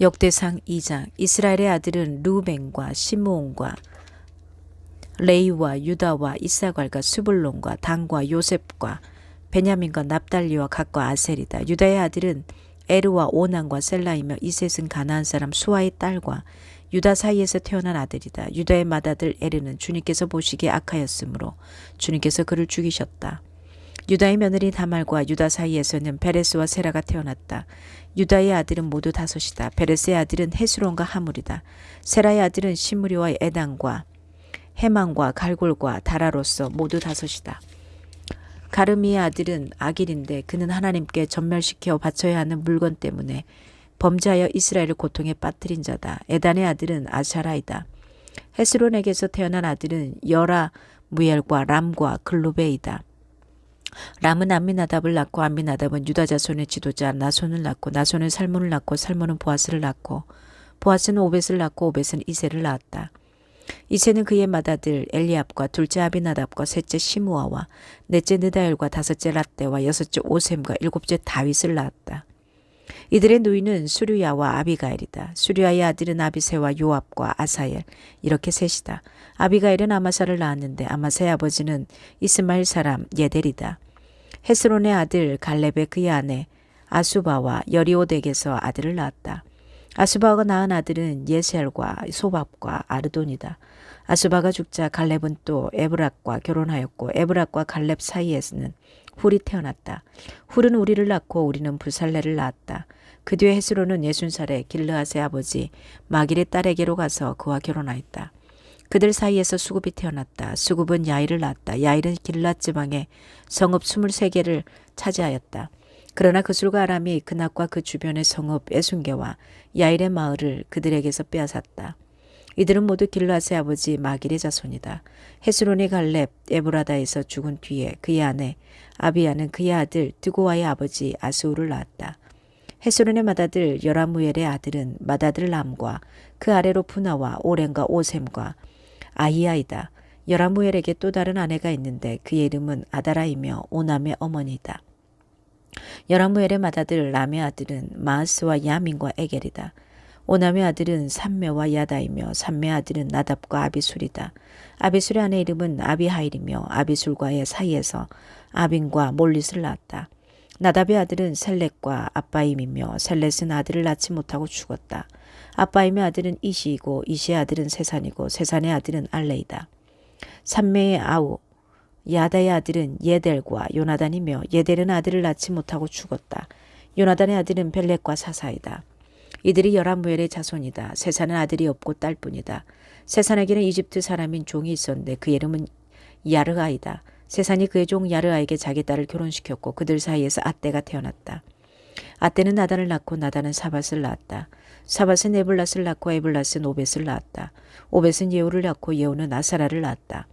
역대상 2장 이스라엘의 아들은 루벤과 시므온과 레이와 유다와 이사갈과 수불론과 단과 요셉과 베냐민과 납달리와 각과 아셀이다. 유다의 아들은 에르와 오난과 셀라이며 이셋은 가나안 사람 수아의 딸과 유다 사이에서 태어난 아들이다. 유다의 맏아들 에르는 주님께서 보시기에 악하였으므로 주님께서 그를 죽이셨다. 유다의 며느리 다말과 유다 사이에서는 베레스와 세라가 태어났다. 유다의 아들은 모두 다섯이다. 베레스의 아들은 헤스론과 하물이다. 세라의 아들은 시므리와 에단과 해망과 갈골과 다라로서 모두 다섯이다. 가르미의 아들은 아길인데 그는 하나님께 전멸시켜 바쳐야 하는 물건 때문에 범죄하여 이스라엘을 고통에 빠뜨린 자다. 에단의 아들은 아샤라이다. 헤스론에게서 태어난 아들은 여라, 무엘과 람과 글루베이다. 람은 암미나답을 낳고 암미나답은 유다 자손의 지도자 나손을 낳고 나손은 살몬을 낳고 살몬은 보아스를 낳고 보아스는 오벳을 낳고 오벳은 이세를 낳았다. 이세는 그의 맏아들 엘리압과 둘째 아비나답과 셋째 시무아와 넷째 느다엘과 다섯째 라떼와 여섯째 오셈과 일곱째 다윗을 낳았다. 이들의 누이는 수류야와 아비가엘이다. 수류야의 아들은 아비세와 요압과 아사엘 이렇게 셋이다. 아비가엘은 아마사를 낳았는데 아마사의 아버지는 이스마엘 사람 예델이다. 헤스론의 아들 갈렙의 그의 아내 아수바와 여리오덱에서 아들을 낳았다. 아수바가 낳은 아들은 예셀과 소밥과 아르돈이다. 아수바가 죽자 갈렙은 또 에브락과 결혼하였고 에브락과 갈렙 사이에서는 훌이 태어났다. 훌은 우리를 낳고 우리는 부살레를 낳았다. 그 뒤에 헤스로는 예순 살에 길르앗의 아버지 마길의 딸에게로 가서 그와 결혼하였다. 그들 사이에서 수굽이 태어났다. 수굽은 야일을 낳았다. 야일은 길랏 지방의 성읍 23개를 차지하였다. 그러나 그술과 아람이 그낙과 그 주변의 성읍 에순게와 야일의 마을을 그들에게서 빼앗았다. 이들은 모두 길라스의 아버지 마길의 자손이다. 헤스론이 갈렙 에브라다에서 죽은 뒤에 그의 아내 아비야는 그의 아들 드고와의 아버지 아스우를 낳았다. 헤스론의 맏아들 여라무엘의 아들은 맏아들 람과 그 아래로 푸나와 오렌과 오셈과 아히야이다. 여라무엘에게 또 다른 아내가 있는데 그의 이름은 아다라이며 오남의 어머니다. 여라무엘의 맏아들 람의 아들은 마스와 야민과 에겔이다. 오남의 아들은 삼매와 야다이며 삼매 아들은 나답과 아비술이다. 아비술의 아내 이름은 아비하일이며 아비술과의 사이에서 아빈과 몰릿을 낳았다. 나답의 아들은 셀렛과 아빠임이며 셀렛은 아들을 낳지 못하고 죽었다. 아빠임의 아들은 이시이고 이시의 아들은 세산이고 세산의 아들은 알레이다. 삼매의 아우 야다의 아들은 예델과 요나단이며 예델은 아들을 낳지 못하고 죽었다. 요나단의 아들은 벨렉과 사사이다. 이들이 열한무엘의 자손이다. 세산은 아들이 없고 딸뿐이다. 세산에게는 이집트 사람인 종이 있었는데 그 이름은 야르아이다. 세산이 그의 종 야르아에게 자기 딸을 결혼시켰고 그들 사이에서 아떼가 태어났다. 아떼는 나단을 낳고 나단은 사밧을 낳았다. 사밧은 에블랏을 낳고 에블랏은 오벳을 낳았다. 오벳은 예후를 낳고 예후는 아사라를 낳았다.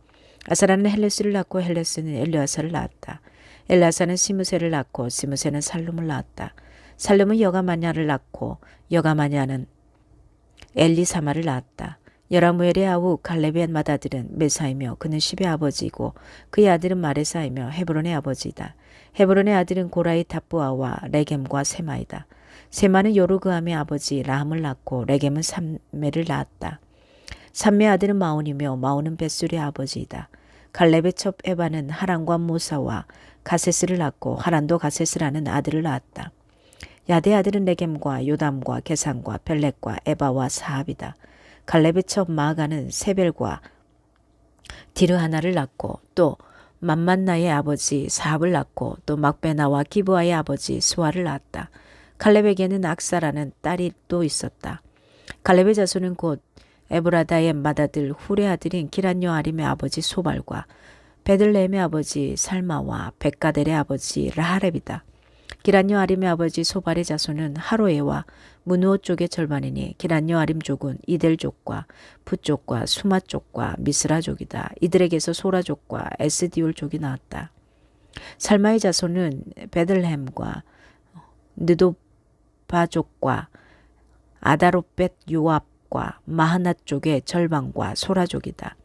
아사라는 헬레스를 낳고 헬레스는 엘르아사를 낳았다. 엘라사는 시무세를 낳고 시무세는 살룸을 낳았다. 살룸은 여가마냐를 낳고 여가마냐는 엘리사마를 낳았다. 여라무엘의 아우 갈렙의 맏아들은 메사이며 그는 십의 아버지이고 그의 아들은 마레사이며 헤브론의 아버지이다. 헤브론의 아들은 고라이 타부아와 레겜과 세마이다. 세마는 요르그함의 아버지 라함을 낳고 레겜은 삼매를 낳았다. 삼매 아들은 마온이며 마온은 벳술의 아버지이다. 갈렙의 첩 에바는 하란과 모사와 가세스를 낳고 하란도 가세스라는 아들을 낳았다. 야대 아들은 레겜과 요담과 게산과 벨렉과 에바와 사합이다. 갈렙의 첩 마가는 세벨과 디르 하나를 낳고 또 만만나의 아버지 사합을 낳고 또 막베나와 기브아의 아버지 수아를 낳았다. 갈렙에게는 악사라는 딸이 또 있었다. 갈렙의 자손은 곧 에브라다의 맏아들 후레 아들인 기란요 아림의 아버지 소발과 베들레헴의 아버지 살마와 백가델의 아버지 라하렙이다. 기란요 아림의 아버지 소발의 자손은 하로에와 문우오 쪽의 절반이니 기란요 아림 족은 이델족과 푸족과 수마족과 미스라족이다. 이들에게서 소라족과 에스디올 족이 나왔다. 살마의 자손은 베들레헴과 느도바족과 아다로벳 요압과 마하나 쪽의 절반과 소라족이다.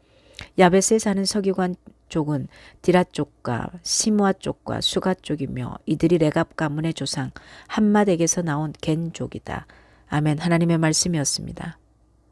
야베스에 사는 서기관 쪽은 디라 쪽과 시무아 쪽과 수가 쪽이며 이들이 레갑 가문의 조상 한맛에게서 나온 겐 족이다. 아멘 하나님의 말씀이었습니다.